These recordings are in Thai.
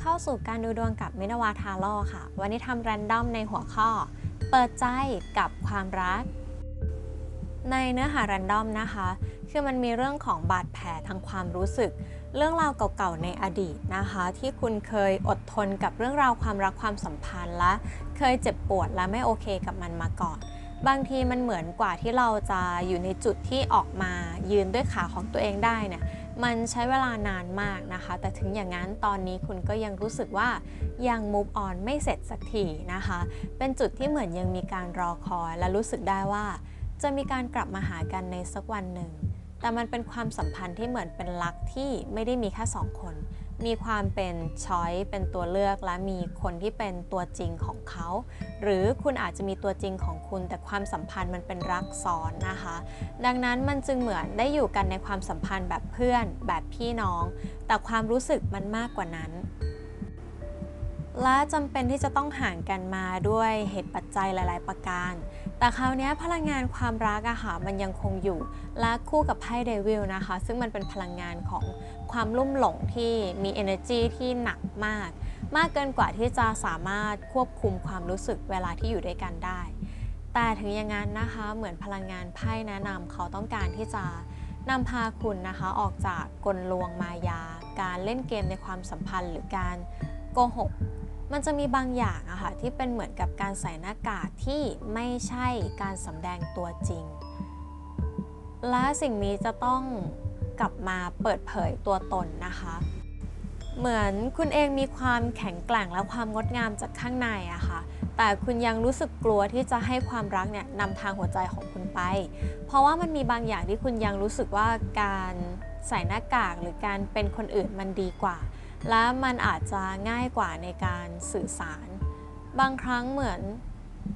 เข้าสู่การดูดวงกับมินาวาทาโร่ค่ะ วันนี้ทำแรนดอมในหัวข้อ เปิดใจกับความรัก ในเนื้อหาแรนดอมนะคะ คือมันมีเรื่องของบาดแผลทางความรู้สึก เรื่องราวเก่าๆในอดีตนะคะ ที่คุณเคยอดทนกับเรื่องราวความรักความสัมพันธ์และเคยเจ็บปวดและไม่โอเคกับมันมาก่อนบางทีมันเหมือนกว่าที่เราจะอยู่ในจุดที่ออกมายืนด้วยขาของตัวเองได้เนี่ย มันใช้เวลานานมากนะคะ แต่ถึงอย่างนั้นตอนนี้คุณก็ยังรู้สึกว่ายัง move on ไม่เสร็จสักทีนะคะ เป็นจุดที่เหมือนยังมีการรอคอย และรู้สึกได้ว่า จะมีการกลับมาหากันในสักวันหนึ่ง แต่มันเป็นความสัมพันธ์ที่เหมือนเป็นรักที่ไม่ได้มีแค่สองคน มีความเป็นช้อยเป็นตัวเลือกและมีคนที่เป็นตัวจริงของเขา หรือคุณอาจจะมีตัวจริงของคุณ แต่ความสัมพันธ์มันเป็นรักซ้อนนะคะ ดังนั้นมันจึงเหมือนได้อยู่กันในความสัมพันธ์แบบเพื่อนแบบพี่น้อง แต่ความรู้สึกมันมากกว่านั้น และจำเป็นที่จะต้องห่างกันมาด้วยเหตุปัจจัยหลาย ๆ ประการ แต่คราวนี้พลังงานความรักอะค่ะมันยังคงอยู่และคู่กับไพ่เดวิลนะคะ ซึ่งมันเป็นพลังงานของ ความลุ่มหลงที่มี energy ที่หนักมาก มากเกินกว่าที่จะสามารถควบคุมความรู้สึกเวลาที่อยู่ด้วยกันได้ แต่ถึงอย่างนั้นนะคะเหมือนพลังงานไพ่แนะนำเขาต้องการที่จะนำพาคุณนะคะออกจากกลลวงมายา การเล่นเกมในความสัมพันธ์ หรือการโกหกมันจะมีบางอย่างอะค่ะที่เป็นเหมือนกับการใส่หน้ากากที่ไม่ใช่การสำแดงตัวจริง และสิ่งนี้จะต้อง กลับมาเปิดเผยตัวตนนะคะ เหมือนคุณเองมีความแข็งแกร่งและความงดงามจากข้างในอะค่ะแต่คุณยังรู้สึกกลัวที่จะให้ความรักเนี่ยนำทางหัวใจของคุณไป เพราะว่ามันมีบางอย่างที่คุณยังรู้สึกว่าการใส่หน้ากากหรือการเป็นคนอื่นมันดีกว่า และมันอาจจะง่ายกว่าในการสื่อสาร บางครั้งเหมือน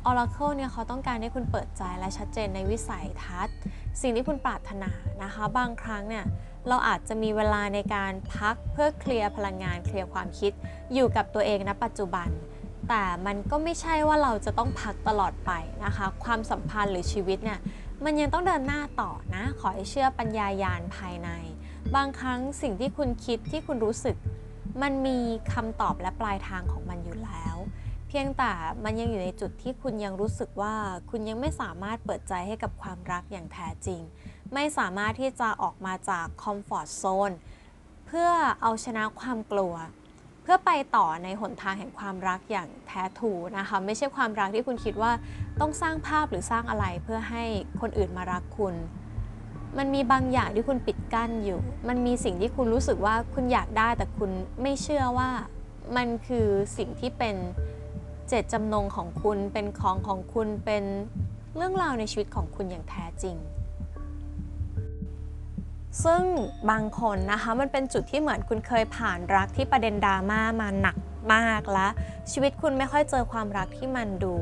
Oracle เนี่ยเขาต้องการให้คุณเปิดใจและชัดเจนในวิสัยทัศน์ สิ่งที่คุณปรารถนานะคะ บางครั้งเนี่ยเราอาจจะมีเวลาในการพักเพื่อเคลียร์พลังงานเคลียร์ความคิด อยู่กับตัวเองณปัจจุบัน แต่มันก็ไม่ใช่ว่าเราจะต้องพักตลอดไปนะคะ ความสัมพันธ์หรือชีวิตเนี่ยมันยังต้องเดินหน้าต่อนะ ขอให้เชื่อปัญญายาณภายใน บางครั้งสิ่งที่คุณคิดที่คุณรู้สึก มันมีคำตอบและปลายทางของมันอยู่แล้ว เพียงแต่มันยังอยู่ในจุดที่คุณยังรู้สึกว่าคุณยังไม่สามารถเปิดใจให้กับความรักอย่างแท้จริง ไม่สามารถที่จะออกมาจากคอมฟอร์ทโซนเพื่อเอาชนะความกลัว เพื่อไปต่อในหนทางแห่งความรักอย่างแท้ถูนะคะ ไม่ใช่ความรักที่คุณคิดว่าต้องสร้างภาพหรือสร้างอะไรเพื่อให้คนอื่นมารักคุณมันมีบางอย่างที่คุณปิดกั้นอยู่ มันมีสิ่งที่คุณรู้สึกว่าคุณอยากได้แต่คุณไม่เชื่อว่ามันคือสิ่งที่เป็น เจตจำนงของคุณเป็นของของคุณเป็นเรื่องราวในชีวิตของคุณอย่างแท้จริง ซึ่งบางคนนะคะมันเป็นจุดที่เหมือนคุณเคยผ่านรักที่ประเด็นดราม่ามาหนักมากและชีวิตคุณไม่ค่อยเจอความรักที่มันดู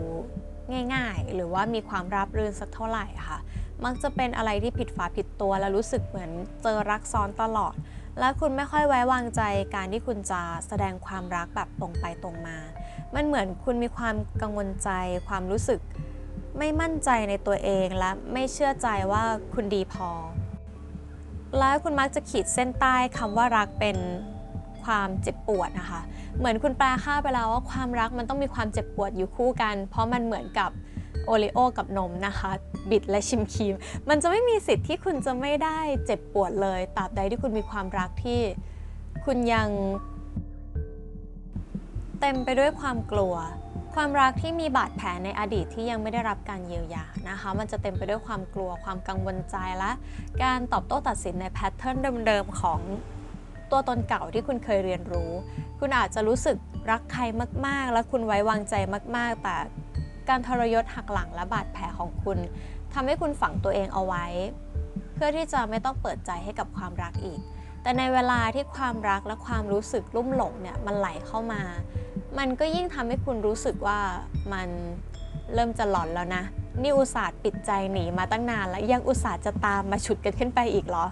ง่าย ๆ หรือว่ามีความราบรื่นสักเท่าไหร่ค่ะมักจะเป็นอะไรที่ผิดฝาผิดตัวและรู้สึกเหมือนเจอรักซ้อนตลอด และคุณไม่ค่อยไว้วางใจการที่คุณจะแสดงความรักแบบตรงไปตรงมา มันเหมือนคุณมีความกังวลใจ ความรู้สึก ไม่มั่นใจในตัวเองและไม่เชื่อใจว่าคุณดีพอ แล้วคุณมักจะขีดเส้นใต้คำว่ารักเป็นความเจ็บปวดนะคะ เหมือนคุณแปลค่าไปแล้วว่าความรักมันต้องมีความเจ็บปวดอยู่คู่กัน เพราะมันเหมือนกับโอริโอกับนมนะคะ บิดและชิมครีม มันจะไม่มีสิทธิ์ที่คุณจะไม่ได้เจ็บปวดเลยตราบใดที่คุณมีความรักที่ คุณยัง เต็มไปด้วยความกลัว ความรักที่มีบาดแผลในอดีตที่ยังไม่ได้รับการเยียวยานะคะ มันจะเต็มไปด้วยความกลัว ความกังวลใจและการตอบโต้ตัดสินในแพทเทิร์นเดิมๆของตัวตนเก่าที่คุณเคยเรียนรู้ คุณอาจจะรู้สึกรักใครมากๆ และคุณไว้วางใจมากๆ แต่การทรยศหักหลังและบาดแผลของคุณทำให้คุณฝังตัวเองเอาไว้ เพื่อที่จะไม่ต้องเปิดใจให้กับความรักอีก แต่ในเวลาที่ความรักและความรู้สึกลุ่มหลงเนี่ยมันไหลเข้ามา มันก็ยิ่งทำให้คุณรู้สึกว่ามันเริ่มจะหลอนแล้วนะ นี่อุตส่าห์ปิดใจหนีมาตั้งนานแล้วยังอุตส่าห์จะตามมาฉุดกันขึ้นไปอีกเหรอ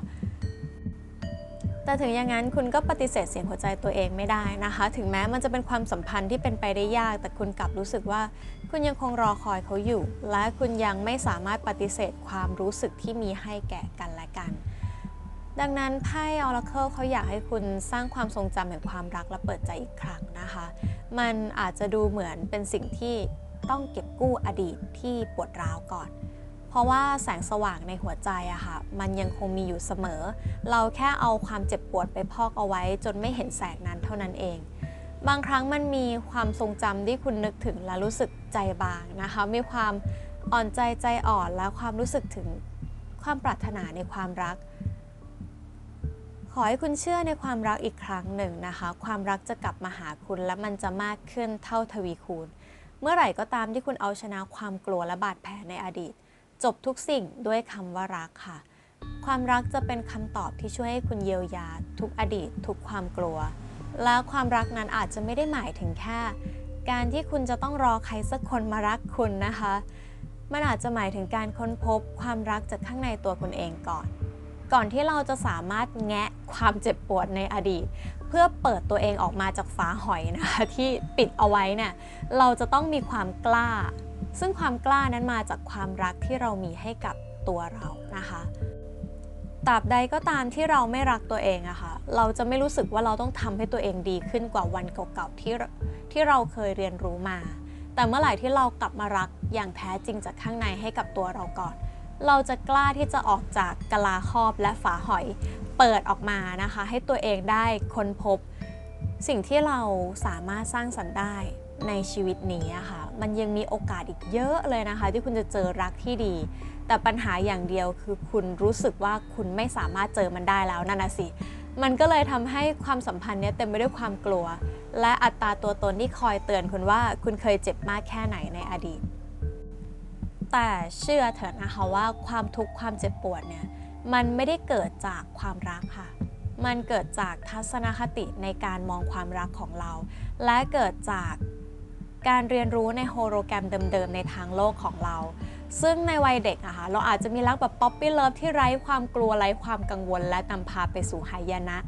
แต่ถึงอย่างนั้นคุณก็ปฏิเสธเสียงหัวใจตัวเองไม่ได้นะคะ ถึงแม้มันจะเป็นความสัมพันธ์ที่เป็นไปได้ยาก แต่คุณกลับรู้สึกว่า คุณยังคงรอคอยเขาอยู่ และคุณยังไม่สามารถปฏิเสธความรู้สึกที่มีให้แก่กัน ดังนั้นไพ่ Oracle เขาอยากให้คุณสร้างความทรงจำแห่งความรักและเปิดใจอีกครั้งนะคะ มันอาจจะดูเหมือนเป็นสิ่งที่ต้องเก็บกู้อดีตที่ปวดร้าวก่อน เพราะว่าแสงสว่างในหัวใจอะค่ะ มันยังคงมีอยู่เสมอ เราแค่เอาความเจ็บปวดไปพอกเอาไว้ จนไม่เห็นแสงนั้นเท่านั้นเอง บางครั้งมันมีความทรงจำที่คุณนึกถึงและรู้สึกใจบางนะคะ มีความอ่อนใจใจอ่อนและความรู้สึกถึงความปรารถนาในความรัก ขอให้คุณเชื่อในความรักอีกครั้งหนึ่งนะคะ ความรักจะกลับมาหาคุณและมันจะมากขึ้นเท่าทวีคูณ เมื่อไหร่ก็ตามที่คุณเอาชนะความกลัวและบาดแผลในอดีต จบทุกสิ่งด้วยคำว่ารักค่ะ ความรักจะเป็นคำตอบที่ช่วยให้คุณเยียวยา ทุกอดีต ทุกความกลัว และความรักนั้นอาจจะไม่ได้หมายถึงแค่ การที่คุณจะต้องรอใครสักคนมารักคุณนะคะ มันอาจจะหมายถึงการค้นพบความรักจากข้างในตัวคุณเองก่อน ก่อนที่เราจะสามารถแงะความเจ็บปวดในอดีต เพื่อเปิดตัวเองออกมาจากฝาหอยนะคะที่ปิดเอาไว้เนี่ยเราจะต้องมีความกล้า ซึ่งความกล้านั้นมาจากความรักที่เรามีให้กับตัวเรานะคะตราบใดก็ตามที่เราไม่รักตัวเองอะคะ่ะเราจะไม่รู้สึกว่าเราต้องทำให้ตัวเองดีขึ้นกว่าวันเก่าๆที่ที่เราเคยเรียนรู้มา แต่เมื่อไหร่ที่เรากลับมารักอย่างแท้จริงจากข้างในให้กับตัวเราก่อน เราจะกล้าที่จะออกจากกะลาครอบและฝาหอยเปิดออกมานะคะ ให้ตัวเองได้ค้นพบ สิ่งที่เราสามารถสร้างสรรค์ได้ในชีวิตนี้อะค่ะ มันยังมีโอกาสอีกเยอะเลยนะคะ ที่คุณจะเจอรักที่ดี แต่ปัญหาอย่างเดียวคือคุณรู้สึกว่าคุณไม่สามารถเจอมันได้แล้วนั่นนะสิ มันก็เลยทำให้ความสัมพันธ์เนี้ยเต็มไปด้วยความกลัว และอัตราตัวตนที่คอยเตือนคุณว่าคุณเคยเจ็บมากแค่ไหนในอดีต แต่เชื่อเถอะนะคะว่าความทุกข์ความเจ็บปวดเนี่ยมันไม่ได้เกิดจากความรักค่ะ มันเกิดจากทัศนคติในการมองความรักของเรา และเกิดจากการเรียนรู้ในโฮโลแกรมเดิมๆ ในทางโลกของเรา ซึ่งในวัยเด็กอะค่ะเราอาจจะมีรักแบบป๊อปปี้เลิฟที่ไร้ความกลัวไร้ความกังวล และนำพาไปสู่หายนะ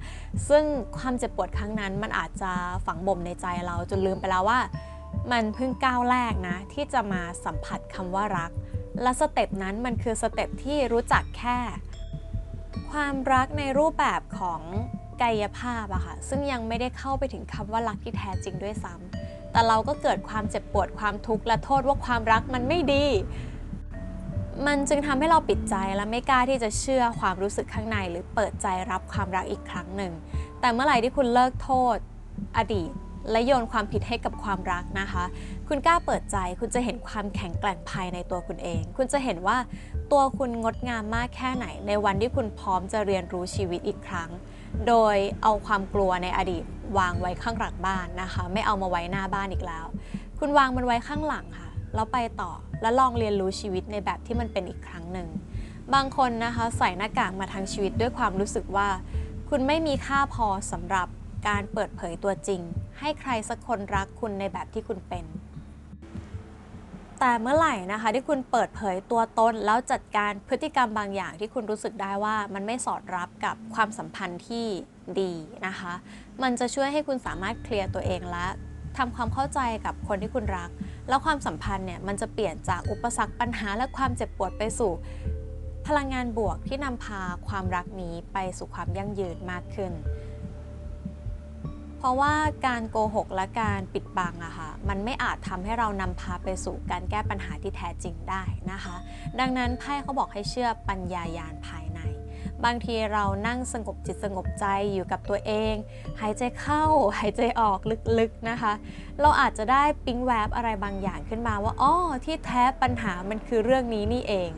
ซึ่งความเจ็บปวดครั้งนั้นมันอาจจะฝังบ่มในใจเราจนลืมไปแล้วว่า มันเพิ่งก้าวแรกนะ ที่จะมาสัมผัสคำว่ารัก และสเต็ปนั้นมันคือสเต็ปที่รู้จักแค่ ความรักในรูปแบบของกายภาพอะค่ะ ซึ่งยังไม่ได้เข้าไปถึงคำว่ารักที่แท้จริงด้วยซ้ำแต่เราก็เกิดความเจ็บปวดความทุกข์และโทษว่าความรักมันไม่ดี มันจึงทำให้เราปิดใจและไม่กล้าที่จะเชื่อความรู้สึกข้างใน หรือเปิดใจรับความรักอีกครั้งหนึ่ง แต่เมื่อไหร่ที่คุณเลิกโทษ อดีต และโยนความผิดให้กับความรักนะคะ คุณกล้าเปิดใจ คุณจะเห็นความแข็งแกร่งภายในตัวคุณเอง คุณจะเห็นว่าตัวคุณงดงามมากแค่ไหน ในวันที่คุณพร้อมจะเรียนรู้ชีวิตอีกครั้ง โดยเอาความกลัวในอดีต วางไว้ข้างหลังบ้านนะคะ ไม่เอามาไว้หน้าบ้านอีกแล้ว คุณวางมันไว้ข้างหลังค่ะ แล้วไปต่อ แล้วลองเรียนรู้ชีวิตในแบบที่มันเป็นอีกครั้งหนึ่ง บางคนนะคะใส่หน้ากากมาทั้งชีวิตด้วยความรู้สึกว่า คุณไม่มีค่าพอสำหรับ การเปิดเผยตัวจริง ให้ใครสักคนรักคุณในแบบที่คุณเป็น แต่เมื่อไหร่นะคะที่คุณเปิดเผยตัวตนแล้วจัดการพฤติกรรมบางอย่างที่คุณรู้สึกได้ว่ามันไม่สอดรับกับความสัมพันธ์ที่ดีนะคะ มันจะช่วยให้คุณสามารถเคลียร์ตัวเองและทำความเข้าใจกับคนที่คุณรัก แล้วความสัมพันธ์เนี่ยมันจะเปลี่ยนจากอุปสรรคปัญหาและความเจ็บปวดไปสู่ พลังงานบวกที่นำพาความรักนี้ไปสู่ความยั่งยืนมากขึ้น เพราะว่าการโกหกและการปิดบังอะค่ะมันไม่อาจทำให้เรานำพาไปสู่การแก้ปัญหาที่แท้จริงได้นะคะ ดังนั้นไพ่เขาบอกให้เชื่อปัญญายาณภายใน บางทีเรานั่งสงบจิตสงบใจอยู่กับตัวเอง หายใจเข้าหายใจออกลึกๆนะคะ เราอาจจะได้ปิ๊งแวบอะไรบางอย่างขึ้นมาว่าอ๋อที่แท้ปัญหามันคือเรื่องนี้นี่เอง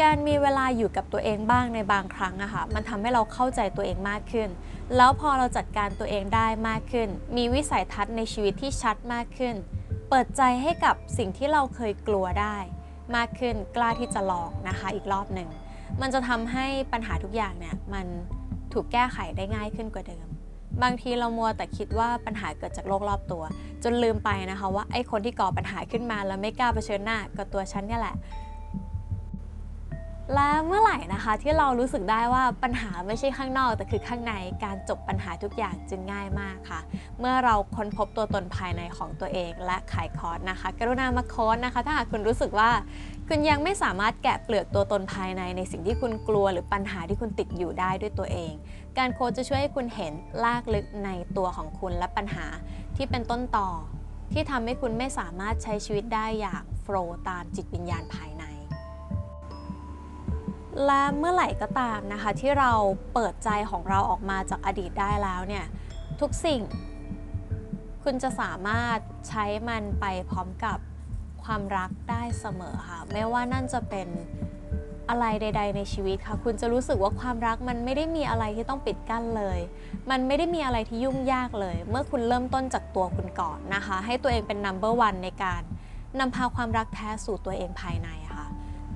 การมีเวลาอยู่กับตัวเองบ้างในบางครั้งอะค่ะมันทำให้เราเข้าใจตัวเองมากขึ้น แล้วพอเราจัดการตัวเองได้มากขึ้น มีวิสัยทัศน์ในชีวิตที่ชัดมากขึ้น เปิดใจให้กับสิ่งที่เราเคยกลัวได้ มากขึ้นกล้าที่จะลองนะคะอีกรอบหนึ่งมันจะทำให้ปัญหาทุกอย่างเนี่ยมันถูกแก้ไขได้ง่ายขึ้นกว่าเดิม บางทีเรามัวแต่คิดว่าปัญหาเกิดจากโลกรอบตัว จนลืมไปนะคะว่าไอ้คนที่ก่อปัญหาขึ้นมาแล้วไม่กล้าเผชิญหน้าก็ตัวฉันเนี่ยแหละ และเมื่อไหร่นะคะที่เรารู้สึกได้ว่าปัญหาไม่ใช่ข้างนอก แต่คือข้างในการจบปัญหาทุกอย่างจึงง่ายมากค่ะ เมื่อเราค้นพบตัวตนภายในของตัวเอง และไขคอร์สนะคะ กรุณามาโค้ดนะคะ ถ้าหากคุณรู้สึกว่า คุณยังไม่สามารถแกะเปลือกตัวตนภายในในสิ่งที่คุณกลัว หรือปัญหาที่คุณติดอยู่ได้ด้วยตัวเอง การโค้ดจะช่วยให้คุณเห็นลากลึกในตัวของคุณและปัญหาที่เป็นต้นต่อ ที่ทำให้คุณไม่สามารถใช้ชีวิตได้อย่างโฟล์ตามจิตวิญญาณภายใน และเมื่อไหร่ก็ตามนะคะ ที่เราเปิดใจของเราออกมาจากอดีตได้แล้วเนี่ยทุกสิ่ง คุณจะสามารถใช้มันไปพร้อมกับความรักได้เสมอค่ะ ไม่ว่านั่นจะเป็นอะไรใด ๆ ในชีวิตค่ะ คุณจะรู้สึกว่าความรักมันไม่ได้มีอะไรที่ต้องปิดกั้นเลย มันไม่ได้มีอะไรที่ยุ่งยากเลย เมื่อคุณเริ่มต้นจากตัวคุณก่อนนะคะ ให้ตัวเองเป็น number one ในการนำพาความรักแท้สู่ตัวเองภายใน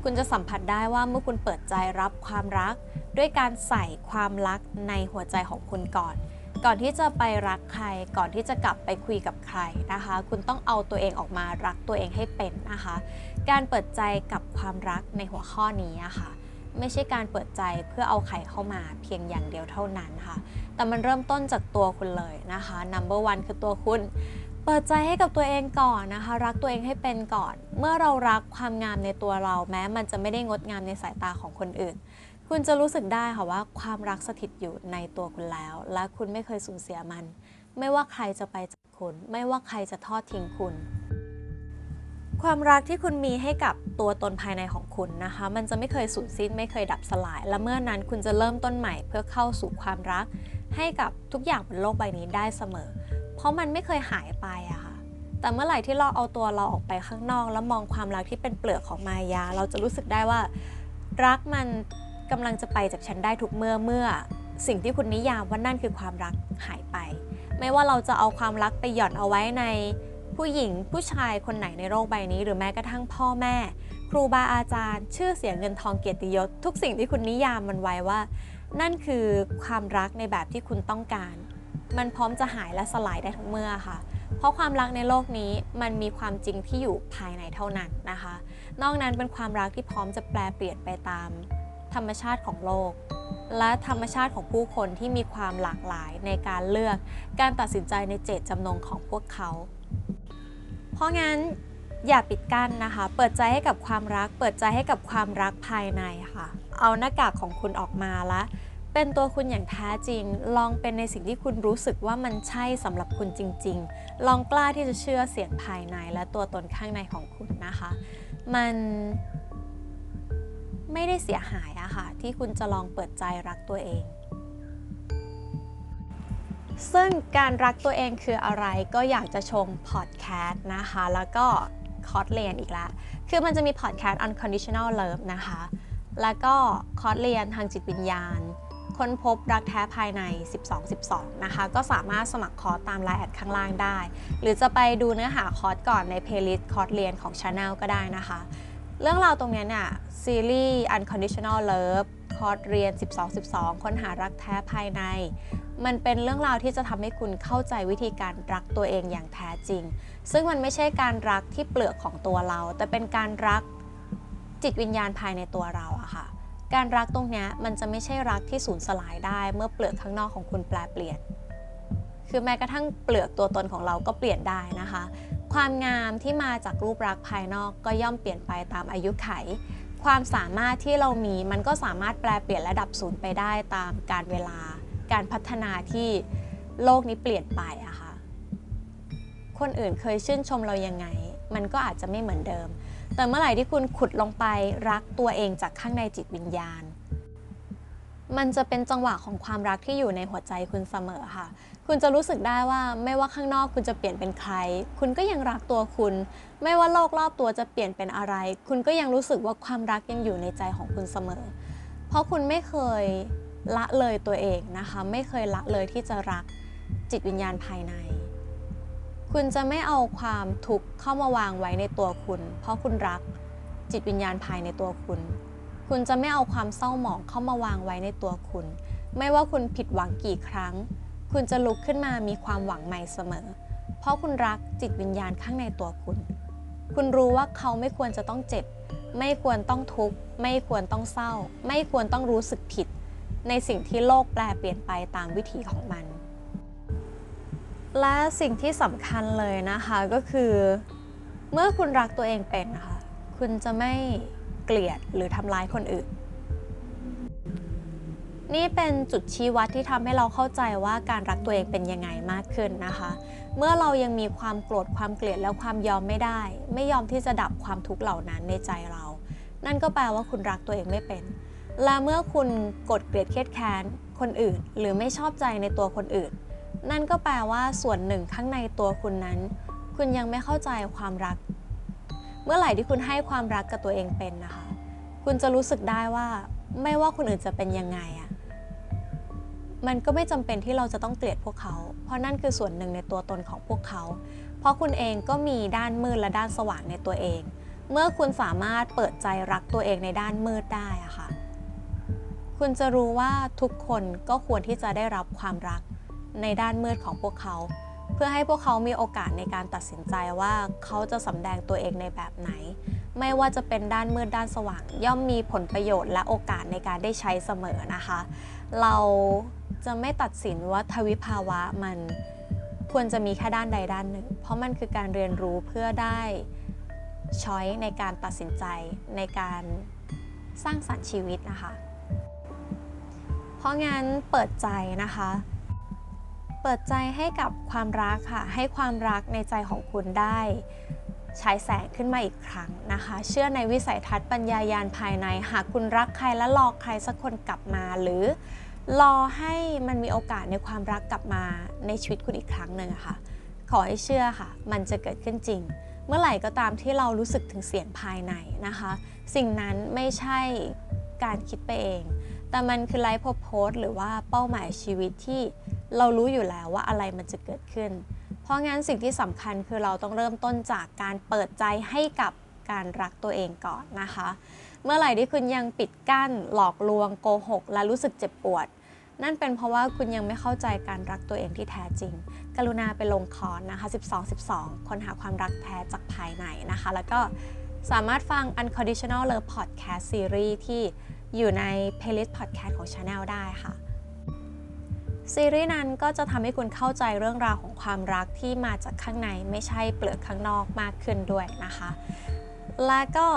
คุณจะสัมผัสได้ว่าเมื่อคุณเปิดใจรับความรัก ด้วยการใส่ความรักในหัวใจของคุณก่อน ก่อนที่จะไปรักใคร ก่อนที่จะกลับไปคุยกับใครนะคะ คุณต้องเอาตัวเองออกมารักตัวเองให้เป็นนะคะ การเปิดใจกับความรักในหัวข้อนี้อะค่ะไม่ใช่การเปิดใจเพื่อเอาใครเข้ามาเพียงอย่างเดียวเท่านั้นค่ะ แต่มันเริ่มต้นจากตัวคุณเลยนะคะ number one คือตัวคุณ เปิดใจให้กับตัวเองก่อนนะคะ รักตัวเองให้เป็นก่อน เมื่อเรารักความงามในตัวเราแม้ มันจะไม่ได้งดงามในสายตาของคนอื่น คุณจะรู้สึกได้ค่ะว่าความรักสถิตอยู่ในตัวคุณแล้ว และคุณไม่เคยสูญเสียมัน ไม่ว่าใครจะไปจากคุณ ไม่ว่าใครจะทอดทิ้งคุณความรักที่คุณมีให้กับตัวตนภายในของคุณนะคะ มันจะไม่เคยสูญสิ้นไม่เคยดับสลาย และเมื่อนั้นคุณจะเริ่มต้นใหม่เพื่อเข้าสู่ความรัก ให้กับทุกอย่างบนโลกใบนี้ได้เสมอ เพราะมันไม่เคยหายไปอะค่ะ แต่เมื่อไหร่ที่เราเอาตัวเราออกไปข้างนอก แล้วมองความรักที่เป็นเปลือกของมายา เราจะรู้สึกได้ว่า รักมันกำลังจะไปจากฉันได้ทุกเมื่อเมื่อ สิ่งที่คุณนิยามว่านั่นคือความรักหายไป ไม่ว่าเราจะเอาความรักไปหย่อนเอาไว้ในผู้หญิงผู้ชายคนไหนในโลกใบนี้ หรือแม้กระทั่งพ่อแม่ ครูบาอาจารย์ ชื่อเสียงเงินทองเกียรติยศ ทุกสิ่งที่คุณนิยามมันไว้ว่า นั่นคือความรักในแบบที่คุณต้องการ มันพร้อมจะหายและสลายได้ทุกเมื่อค่ะ เพราะความรักในโลกนี้มันมีความจริงที่อยู่ภายในเท่านั้นนะคะ นอกนั้นเป็นความรักที่พร้อมจะแปลเปลี่ยนไปตาม ธรรมชาติของโลก และธรรมชาติของผู้คนที่มีความหลากหลายในการเลือก การตัดสินใจในเจตจำนงของพวกเขา เพราะงั้นอย่าปิดกั้นนะคะ เปิดใจให้กับความรัก เปิดใจให้กับความรักภายในค่ะ เอาหน้ากากของคุณออกมาละเป็นตัวคุณอย่างแท้จริง ลองเป็นในสิ่งที่คุณรู้สึกว่ามันใช่สำหรับคุณจริง ๆ ลองกล้าที่จะเชื่อเสียงภายในและตัวตนข้างในของคุณนะคะ มันไม่ได้เสียหายอะค่ะ ที่คุณจะลองเปิดใจรักตัวเอง ซึ่งการรักตัวเองคืออะไรก็อยากจะชมพอดแคสต์นะคะ แล้วก็คอร์สเรียนอีกแล้วคือมันจะมีพอดแคสต์ unconditional love นะคะ แล้วก็คอร์สเรียนทางจิตวิญญาณ ค้นพบรักแท้ภายใน 12-12 นะคะ ก็สามารถสมัครคอร์สตามไลน์แอดข้างล่างได้ หรือจะไปดูเนื้อหาคอร์สก่อนในเพลย์ลิสต์คอร์สเรียนของ Channel ก็ได้นะคะ เรื่องราวตรงนี้เนี่ยซีรีส์ unconditional love คอร์สเรียน 12-12 ค้นหารักแท้ภายใน มันเป็นเรื่องราวที่จะทำให้คุณเข้าใจวิธีการรักตัวเองอย่างแท้จริง ซึ่งมันไม่ใช่การรักที่เปลือกของตัวเรา แต่เป็นการรัก จิตวิญญาณภายในตัวเราอะค่ะ การรักตรงนี้มันจะไม่ใช่รักที่สูญสลายได้เมื่อเปลือกข้างนอกของคุณแปลเปลี่ยน คือแม้กระทั่งเปลือกตัวตนของเราก็เปลี่ยนได้นะคะ ความงามที่มาจากรูปลักภายนอกก็ย่อมเปลี่ยนไปตามอายุไข ความสามารถที่เรามีมันก็สามารถแปลเปลี่ยนและดับสูญไปได้ตามการเวลา การพัฒนาที่โลกนี้เปลี่ยนไปอะค่ะ คนอื่นเคยชื่นชมเรายังไง มันก็อาจจะไม่เหมือนเดิม แต่เมื่อไหร่ที่คุณขุดลงไปรักตัวเองจากข้างในจิตวิญญาณ มันจะเป็นจังหวะของความรักที่อยู่ในหัวใจคุณเสมอค่ะ คุณจะรู้สึกได้ว่าไม่ว่าข้างนอกคุณจะเปลี่ยนเป็นใคร คุณก็ยังรักตัวคุณ ไม่ว่าโลกรอบตัวจะเปลี่ยนเป็นอะไร คุณก็ยังรู้สึกว่าความรักยังอยู่ในใจของคุณเสมอ เพราะคุณไม่เคยละเลยตัวเองนะคะ ไม่เคยละเลยที่จะรักจิตวิญญาณภายใน คุณจะไม่เอาความทุกข์เข้ามาวางไว้ในตัวคุณ เพราะคุณรักจิตวิญญาณภายในตัวคุณ คุณจะไม่เอาความเศร้าหมองเข้ามาวางไว้ในตัวคุณ ไม่ว่าคุณผิดหวังกี่ครั้ง คุณจะลุกขึ้นมามีความหวังใหม่เสมอ เพราะคุณรักจิตวิญญาณข้างในตัวคุณ คุณรู้ว่าเขาไม่ควรจะต้องเจ็บ ไม่ควรต้องทุกข์ ไม่ควรต้องเศร้า ไม่ควรต้องรู้สึกผิด ในสิ่งที่โลกแปลเปลี่ยนไปตามวิถีของมัน และสิ่งที่สำคัญเลยนะคะก็คือ เมื่อคุณรักตัวเองเป็นนะคะ คุณจะไม่เกลียดหรือทำร้ายคนอื่น นี่เป็นจุดชี้วัดที่ทำให้เราเข้าใจว่าการรักตัวเองเป็นยังไงมากขึ้นนะคะ เมื่อเรายังมีความโกรธความเกลียดและความยอมไม่ได้ ไม่ยอมที่จะดับความทุกข์เหล่านั้นในใจเรา นั่นก็แปลว่าคุณรักตัวเองไม่เป็น และเมื่อคุณกดเกลียดเครียดแค้นคนอื่น หรือไม่ชอบใจในตัวคนอื่น นั่นก็แปลว่าส่วนหนึ่งข้างในตัวคุณนั้น คุณยังไม่เข้าใจความรัก เมื่อไหร่ที่คุณให้ความรักกับตัวเองเป็นนะคะ คุณจะรู้สึกได้ว่า ไม่ว่าคนอื่นจะเป็นยังไงอะมันก็ไม่จำเป็นที่เราจะต้องเกลียดพวกเขา เพราะนั่นคือส่วนหนึ่งในตัวตนของพวกเขา เพราะคุณเองก็มีด้านมืดและด้านสว่างในตัวเอง เมื่อคุณสามารถเปิดใจรักตัวเองในด้านมืดได้อะค่ะ คุณจะรู้ว่าทุกคนก็ควรที่จะได้รับความรัก ในด้านมืดของพวกเขา เพื่อให้พวกเขามีโอกาสในการตัดสินใจว่าเขาจะสำแดงตัวเองในแบบไหน ไม่ว่าจะเป็นด้านมืดด้านสว่าง ย่อมมีผลประโยชน์และโอกาสในการได้ใช้เสมอนะคะ เราจะไม่ตัดสินว่าทวิภาวะมันควรจะมีแค่ด้านใดด้านหนึ่ง เพราะมันคือการเรียนรู้เพื่อได้ช้อยในการตัดสินใจในการสร้างสรรค์ชีวิตนะคะ เพราะงั้นเปิดใจนะคะ ปิดใจให้กับความรักค่ะ ให้ความรักในใจของคุณได้ฉายแสงขึ้นมาอีกครั้งนะคะ เชื่อในวิสัยทัศน์ปัญญายาณภายใน หากคุณรักใครและรอใครสักคนกลับมา หรือรอให้มันมีโอกาสในความรักกลับมาในชีวิตคุณอีกครั้งหนึ่งค่ะ ขอให้เชื่อค่ะ มันจะเกิดขึ้นจริง เมื่อไหร่ก็ตามที่เรารู้สึกถึงเสียงภายในนะคะ สิ่งนั้นไม่ใช่การคิดไปเอง แต่มันคือไลฟ์โพสหรือว่าเป้าหมายชีวิตที่ เรารู้อยู่แล้วว่าอะไรมันจะเกิดขึ้น เพราะงั้นสิ่งที่สำคัญคือเราต้องเริ่มต้นจากการเปิดใจให้กับการรักตัวเองก่อนนะคะ เมื่อไหร่ที่คุณยังปิดกั้น หลอกลวงโกหก และรู้สึกเจ็บปวด นั่นเป็นเพราะว่าคุณยังไม่เข้าใจการรักตัวเองที่แท้จริง กรุณาไปลงคอร์สนะคะ 12 12 คนหาความรักแท้จากภายในนะคะ แล้วก็สามารถฟัง Unconditional Love Podcast Series ที่อยู่ใน playlist podcast ของ Channel ได้ค่ะ ซีรีส์นั้นก็จะทำให้คุณเข้าใจเรื่องราวของความรักที่มาจากข้างในไม่ใช่เปลือกข้างนอกมากขึ้นด้วยนะคะ และก็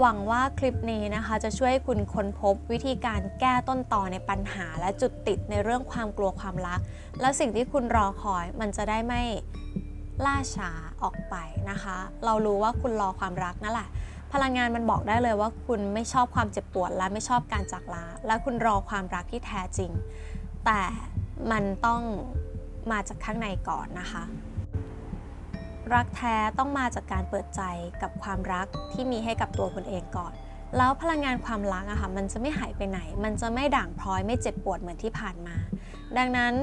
หวังว่าคลิปนี้นะคะจะช่วยให้คุณค้นพบวิธีการแก้ต้นต่อในปัญหา และจุดติดในเรื่องความกลัวความรัก และสิ่งที่คุณรอคอยมันจะได้ไม่ล่าช้าออกไปนะคะ เรารู้ว่าคุณรอความรักนั่นแหละ พลังงานมันบอกได้เลยว่าคุณไม่ชอบความเจ็บปวดและไม่ชอบการจากลา และคุณรอความรักที่แท้จริง แต่ มันต้องมาจากข้างในก่อนนะคะ รักแท้ต้องมาจากการเปิดใจกับความรักที่มีให้กับตัวคุณเองก่อน แล้วพลังงานความรักอะค่ะมันจะไม่หายไปไหน มันจะไม่ด่างพร้อยไม่เจ็บปวดเหมือนที่ผ่านมา ดังนั้น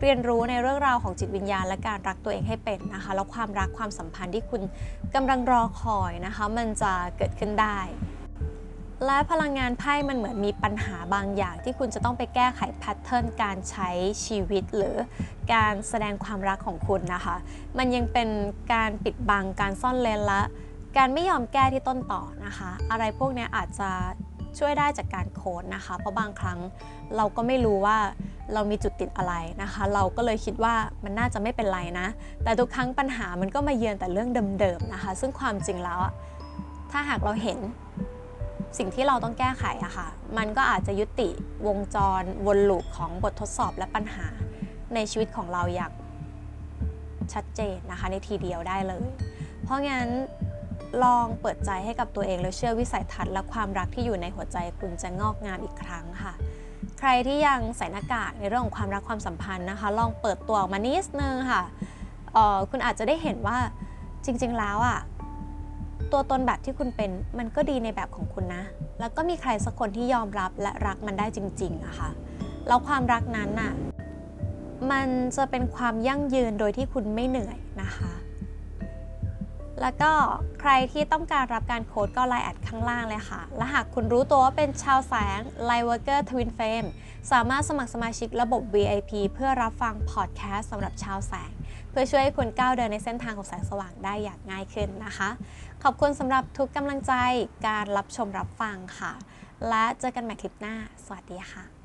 เรียนรู้ในเรื่องราวของจิตวิญญาณและการรักตัวเองให้เป็นนะคะ แล้วความรักความสัมพันธ์ที่คุณกำลังรอคอยนะคะ มันจะเกิดขึ้นได้ และพลังงานไพ่มันเหมือนมีปัญหาบางอย่าง ที่คุณจะต้องไปแก้ไขแพทเทิร์นการใช้ชีวิต หรือการแสดงความรักของคุณนะคะ มันยังเป็นการปิดบังการซ่อนเลนและ การไม่ยอมแก้ที่ต้นต่อนะคะ อะไรพวกนี้อาจจะช่วยได้จากการโค้ดนะคะ เพราะบางครั้งเราก็ไม่รู้ว่าเรามีจุดติดอะไรนะคะ เราก็เลยคิดว่ามันน่าจะไม่เป็นไรนะ แต่ทุกครั้งปัญหามันก็มาเยือนแต่เรื่องเดิมๆนะคะ ซึ่งความจริงแล้วถ้าหากเราเห็น สิ่งที่เราต้องแก้ไขอะค่ะ มันก็อาจจะยุติวงจรวนลูปของบททดสอบและปัญหาในชีวิตของเราอย่างชัดเจนนะคะ ในทีเดียวได้เลย เพราะงั้นลองเปิดใจให้กับตัวเอง แล้วเชื่อวิสัยทัศน์และความรักที่อยู่ในหัวใจคุณจะงอกงามอีกครั้งค่ะ ใครที่ยังใส่หน้ากากในเรื่องของความรักความสัมพันธ์นะคะ ลองเปิดตัวออกมานิดนึงค่ะออคุณอาจจะได้เห็นว่าจริง ๆ แล้วอะ ตัวตนแบบที่คุณเป็นมันก็ดีในแบบของคุณนะ แล้วก็มีใครสักคนที่ยอมรับและรักมันได้จริงๆอะค่ะแล้วความรักนั้นน่ะมันจะเป็นความยั่งยืนโดยที่คุณไม่เหนื่อยนะคะ แล้วก็ใครที่ต้องการรับการโค้ดก็ไลน์แอดข้างล่างเลยค่ะ และหากคุณรู้ตัวว่าเป็นชาวแสง Lightworker Twin Flame สามารถสมัครสมาชิกระบบ VIP เพื่อรับฟังพอดแคสต์สำหรับชาวแสง เพื่อช่วยให้คุณก้าวเดินในเส้นทางของแสงสว่างได้อย่างง่ายขึ้นนะคะ ขอบคุณสำหรับทุกกำลังใจการรับชมรับฟังค่ะ และเจอกันใหม่คลิปหน้า สวัสดีค่ะ